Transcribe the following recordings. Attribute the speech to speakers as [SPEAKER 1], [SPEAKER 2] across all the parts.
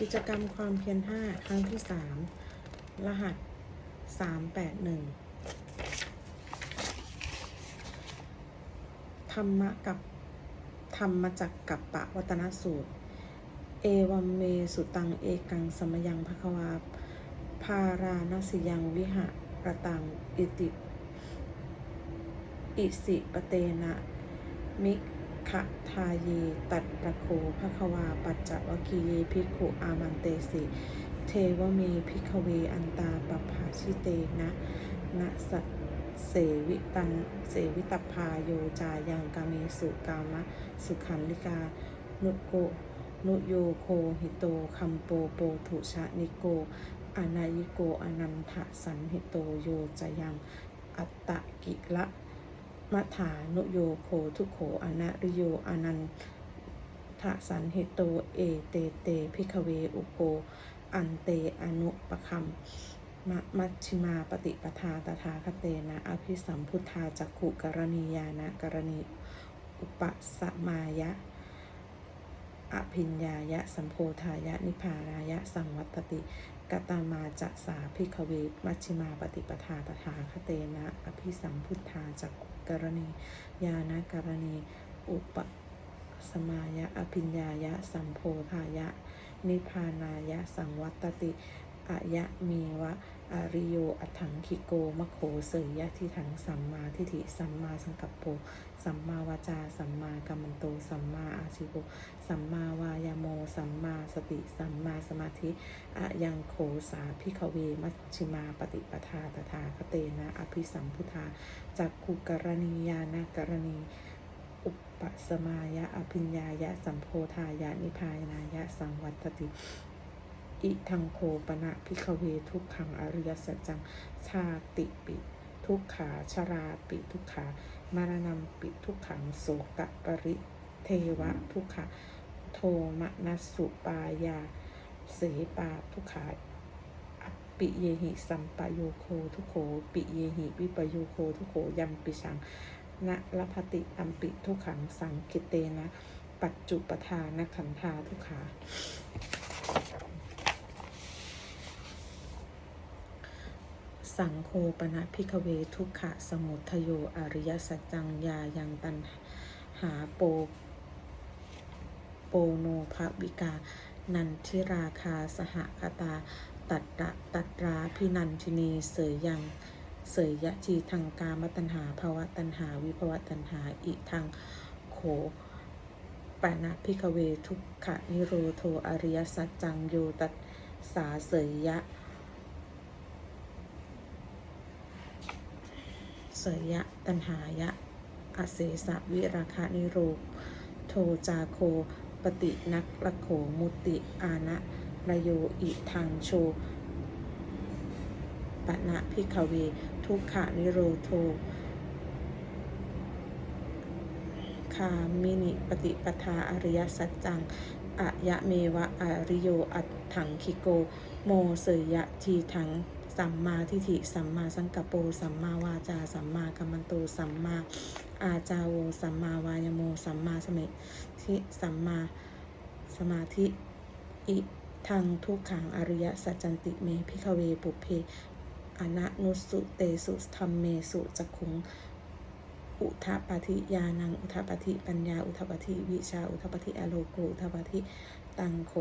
[SPEAKER 1] กิจกรรมความเพียรห้าครั้งที่สามรหัสสามแปดหนึ่งธรรมะกับธรรมจักกับปะวัตนสูตร เอวัมเมสุตังเอกังสมยังภควาพาราณสิยังวิหะระตัง อิติ อิสิปเตนะ มิ ขะทาเยตัดระโคภควา ปัจจวคีเยภิกขุอามันเตสิ เทวเมพิกเวอันตาปภาชิเตนะนะสัตเสวิตังเสวิตพาโยจายังกาเมสุกามะ สุขันลิกา นุโกนุโยโคหิโตคัมโปโปถุชะนิโกอนายิโกอนันทสันหิโตโยจายัง อัตตะกิละ มัฐานุโยโคทุโขอนะริโยอนันทสันหิโตเอเตเตพิกเวอุโกอันเตอนุปคัมมะมัชชิมาปฏิปทาตถาคเตนะอภิสัมพุทธาจักขุกรณียานะกรณี อุปสมายะอภิญญายะสัมโพธายะนิพพานายะสังวัตติกตามาจะสาพิกเวมัชชิมาปฏิปทาตถาคเตนะอภิสัมพุทธาจักขุ กรณียานะกรณีอุปสมายะอภิญญายะสัมโพธายะ นิพานายะสังวัตติ อะยะมีวะอริโยอัถังคิโกมะโขเสยยะทิถังสัมมาทิฏฐิสัมมาสังกัปโป สัมมาวาจา สัมมากัมมันโต สัมมาอาชิโกสัมมาวายโม สัมมาสติ สัมมาสมาธิอะยังโขสาพิกเวมัชชิมาปฏิปทาตถาคเตนะ อภิสัมพุทธาจักขุกรณียานกรณีอุปสมายะอภิญญายะสัมโพธายะนิพพานายะสังวัตติ อิทังโคปนะพิกเวทุกขังอริยสัจจัง ชาติปิทุกขาชราปิทุกขามารณัมปิทุกขังโสกะปริเทวะทุกขะโทมนัสุปายาเสปาทุกขาอปิเยหิสัมปโยโคทุกโขปิเยหิวิปโยโคทุกโขยัมปิชังนะละพติอัมปิทุกขังสังกิเตนะ ปัจจุปทานขันธาทุกขา สังโฆปนะพิกเวทุกขะสมุทโยอริยสัจจังยายังตันหาโปโปโนภวิกา นันทิราคาสหคตา ตัดระตัดราพินันทินีเสยยังเสยยะทีทางกามตัญหาภาวะตัญหา วิภวะตัญหาอิทางโขปนะพิกเวทุกขะนิโรโทอริยสัจจังโยตัสสาเสยยะ สยยะ ตันหายะอเสสะวิราคานิโรโทจาโค ปฏินักละโขมุติอานะระโยอิทังโชปะนะพิกเว ทุกขานิโรโทคามินิปฏิปทาอริยสัจจังอะยะเมวะอริโยอัตถังคิโก โมเสยยะทีถัง สัมมาทิฏฐิ สัมมาสังกัปโป สัมมาวาจา สัมมากัมมันโต สัมมาอาจาโว สัมมาวายโม สัมมาสมิธิสัมมาสมาธิ อิทังทุกขังอริยสัจจันติเมพิกเวปุเพอนะนุสุเตสุธรรมเมสุจักขุงอุทปาธิยานังอุทปาธิปัญญา อุทปาธิวิชา อุทปาธิอโลโกอุทปาธิตังโข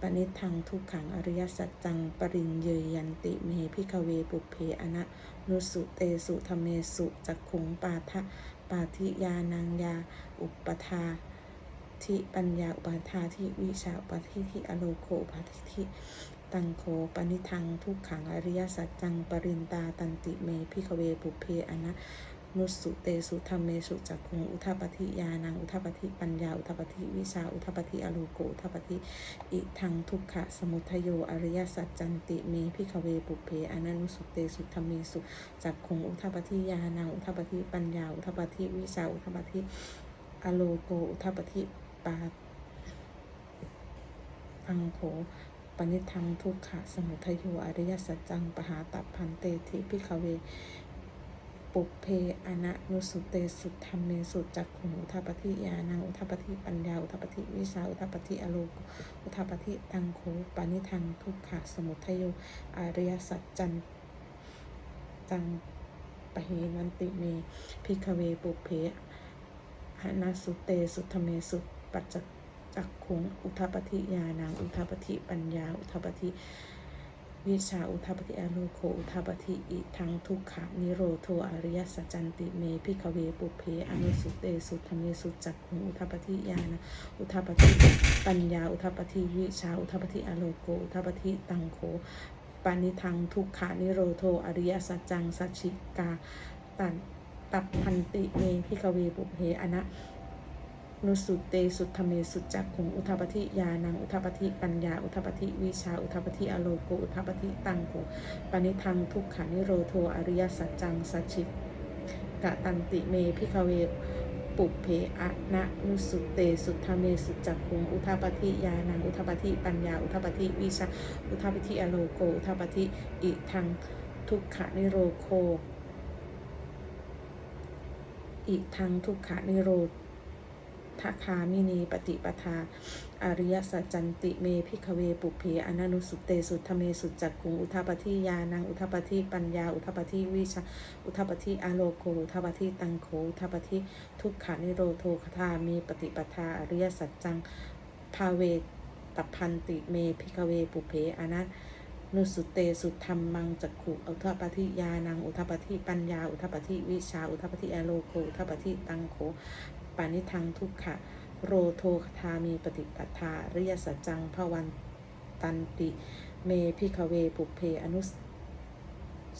[SPEAKER 1] ปณิทังทุกขังอริยสัจจังปริญเยยันติเมพิกเวปุเพอนะนุสุเตสุธรรมเมสุจักขุงปาทะปาธิยานังยา อุปทาทิปัญญาอุปทาทิวิชาอุปทาทิอโลโคอุปทาทิตังโคปณิทังทุกขังอริยสัจจังปรินตาตันติเมพิกเวปุเพอนะ นุสุเตสุธรรมเมสุจักขุงอุทปฏิยานังอุทปฏิปัญญาอุทปฏิวิชาอุทปฏิอโลโกอุทปฏิอิทังทุกขะสมุทโยอริยสัจจันติเมพิขเวปุเพอนันุสุเตสุธรรมเมสุจักขุงอุทปฏิยานังอุทปฏิปัญญาอุทปฏิวิชาอุทปฏิอโลโกอุทปฏิปาอังโขปณิทังทุกขะสมุทโยอริยสัจจังปหาตัพพันเตทิพิขเว ปุเพอนะนุสุเตสุธรรมเมสุจักขุงอุทาปฏิยานังอุทาปฏิปัญญาอุทาปฏิวิชาอุทาปฏิอโลกอุทาปฏิตังโคปานิทังทุกขะสมุทัยโยอริยสัจจันจังปะเหนันติเมพิกเวปุเพหนาสุเตสุธรรมเมสุปัจจักขุงอุทาปฏิยานังอุทาปฏิปัญญาอุทาปฏิ วิชาอุทปฏิอโลโคอุทปฏิอิทังทุกขานิโรโทอริยสัจจันติเมพิกเวปุเพอนุสุเตสุธรรมสุจักขุงอุทปฏิยานะอุทปฏิปัญญาอุทปฏิวิชาอุทปฏิอโลโกอุทปฏิตังโคปานิทังทุกขานิโรโทอริยสัจจังสัจฉิกาตันตับพันติเมพิกเวปุเพอนะ นุสุเตสุธรรมเมสุจักขุงอุทาปฏิยานังอุทาปฏิปัญญา อุทาปฏิวิชา อุทาปฏิอโลโกอุทาปฏิตังโกปณิทังทุกขานิโรโทอริยสัจจังสัจฉิกะตันติเมพิคเวปุเพอะนะนุสุเตสุธรรมเมสุจักขุงอุทาปฏิยานังอุทาปฏิปัญญา อุทาปฏิวิชา อุทาปฏิอโลโกอุทาปฏิอิทังทุกขานิโรโคอิทังทุกขานิโร ทคามินีปฏิปทา อริยสัจจันติเมพิกเวปุเพอนันุสุเตสุทเมสุจักกุงอุทาปฏิยานังอุทาปฏิปัญญา อุทาปฏิวิชาอุทาปฏิอโลโกอุทาปฏิตังโคอุทาปฏิทุกขานิโรโทคทามีปฏิปทา อริยสัจจังภาเวตพันติเมพิกเวปุเพอนันนุสุเตสุธรรมมังจักขุอุทาปฏิยานังอุทาปฏิปัญญา อุทาปฏิวิชา อุทาปฏิอโลโกอุทาปฏิตังโค ปานิทังทุกขะ โรโทคทามีปฏิปทาริยสัจจังภวันตันติ เมพิคเวปุเพอนุส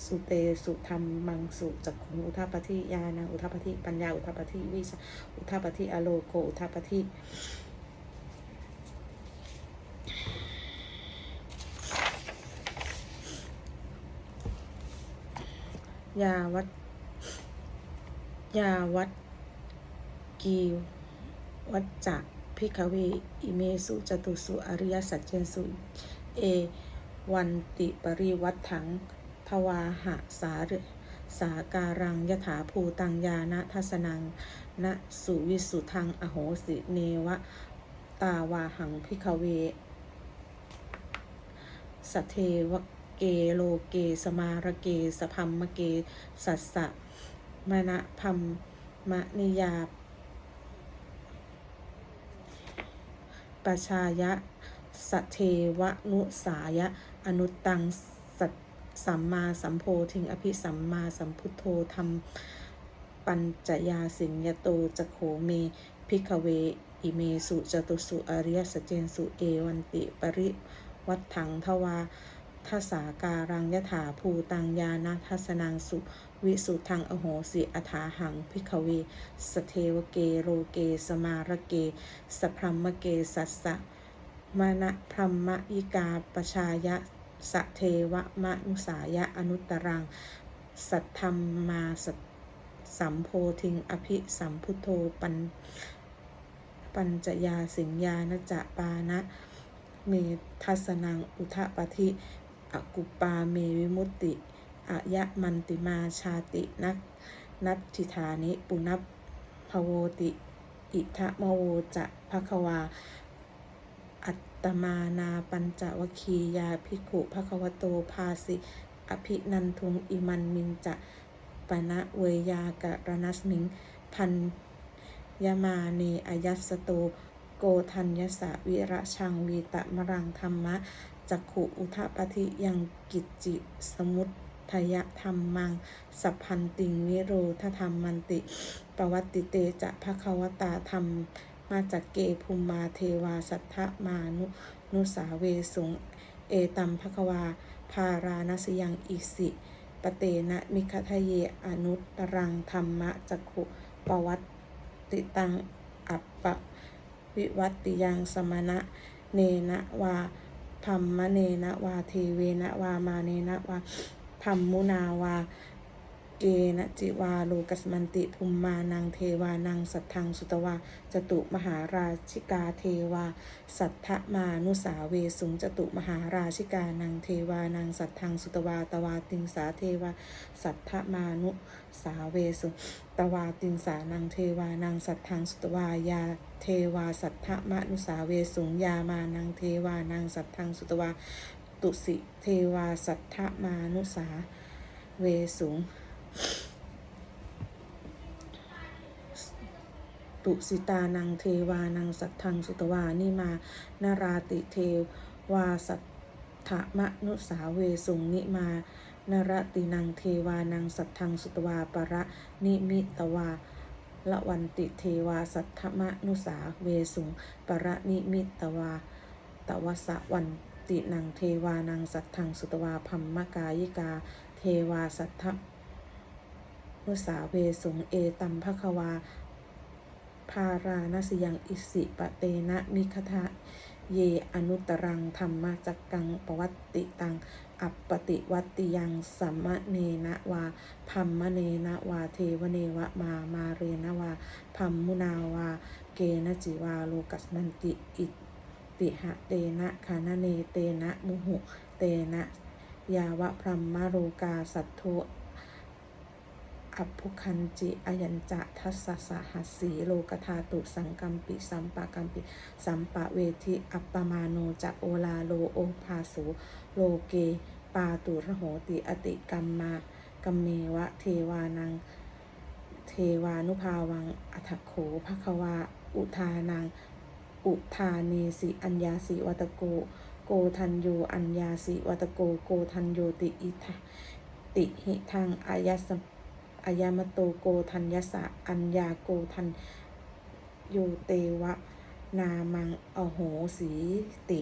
[SPEAKER 1] สุเตสุธรรมมังสุจักขุงอุทาปฏิยานังอุทาปฏิปัญญาอุทาปฏิวิชาอุทาปฏิอโลโกอุทาปฏิยาวัดยาวัด กีวัจจะพิกเวอิเมสุจตุสุอริยสัจเจสุ เอ วันติปริวัตถัง ทวาหะสาเรสาการังยถาภูตังยานะทัสนังนะสุวิสุทังอโหสิเนวะ ตาวาหังพิกเวสเทวเกโลเกสมารเกสพัมมเก สัสสะมณะพัมมะนิยา ปชายะสเทวนุสายะ อนุตังสัตสัมมาสัมโพธิงอภิสัมมาสัมพุทโธธรรมปัญจยาสิญญโตจะโขเมพิกเว อิเมสุจตุสุอริยสเจนสุเอวันติปริวัตถังทวา ทัสาการังยถาภูตังยานาทัสนังสุ วิสุทังอโหสิอัฐาหังพิกเว สเทวเกโรเกสมารเก สพรัมมเกสัสสะมณะพรหมยิกาปชายะสะเทวมนุสายะอนุตตรัง สัทธรรมมาสสัมโพธิงอภิสัมพุทโธปัญปัญจยาสิงยานจะปานะ เมทัสนังอุทะปฏิ อกุปาเมวิมุตติอายะมันติมาชาตินักนัตถิธานิปุณพพโวติ อิทะมโวจะภควา อัตตมานาปัญจวคียาภิกขุภควโตภาสิ อภินันทุงอิมันมินจะปณะเวยากะรนัสมิง พันยมาเนอายัสโต โกทัญญสะวิระชังวีตะมรังธรรมะ จักขุอุทปฏิยังกิจจิสมุตทยธรรมมัง สัพพันติงวิโรธธรรมมันติ ปวัตติเตจะภควตาธรรม มาจากเกภูมมาเทวาสัทธมานุนุสาเวสงเอตัมภควาภาราณสยังอิสิปเตนะมิคทะเยอนุตรังธรรมะจักขุปวัตติตังอัปปวิวัติยังสมณะ เนนะวา ธรรมเนนะวาเทเวนะวามาเนนะวาธรรมมุนาวา เกนะจิวาโลกัสมันติภุมมานังเทวานังสัทธังสุตวาจตุมหาราชิกาเทวา สัทธมานุสาเวสุงจตุมหาราชิกานังเทวานังสัทธังสุตวาตวาติงสาเทวา สัทธมานุสาเวสุตวาติงสานังเทวานังสัทธังสุตวายาเทวาสัทธมานุสาเวสุงยามานังเทวานังสัทธังสุตวาตุสิเทวาสัทธมานุสาเวสุง ตุสิตานังเทวานังสัทธังสุตวานิมานาราติเทวาสัทธมนุสาเวสุงนิมานารตินังเทวานังสัทธังสุตวาปะนิมิตวาละวันติเทวาสัทธมนุสาเวสุงปะนิมิตวาตวสะวันตินังเทวานังสัทธังสุตวาพัมมกายิกา เทวาสัทธ นุสาเวสุงเอตัมภควา พาราณสยังอิสิปะเตนะมิคทะเยอนุตรังธรรมจักกังปวัตติตัง อัปปติวัตติยังสัมมะเนนะวาพัมมะเนนะวาเทวเนวะมามาเรนะวาพัมมุนาวา เกนะจิวาโลกัสมันติอิติหะเตนะคานะเนเตนะมุหุเตนะ ยาวะพรัมมโรกาสัทโท อัพพุคันจิอยัญจะทัสสะสหัสสีโลกธาตุสังกัมปิสัมปะกัมปิสัมปะเวทิอัปปมาโนจะโอลาโลโอภาสุโลเก ปาตุระโหติอติกัมมากัมเมวะเทวานัง เทวานุภาวังอัฏฐโขภควาอุทานัง อุทาเนสิอัญญาสิวัตโก โกทันโยอัญญาสิวัตโกโกทันโยติอิทะติหิทางอายสัม อายามโตโกทัญญสะ อัญญาโกทันโยเตวะ นามังอโหสีติ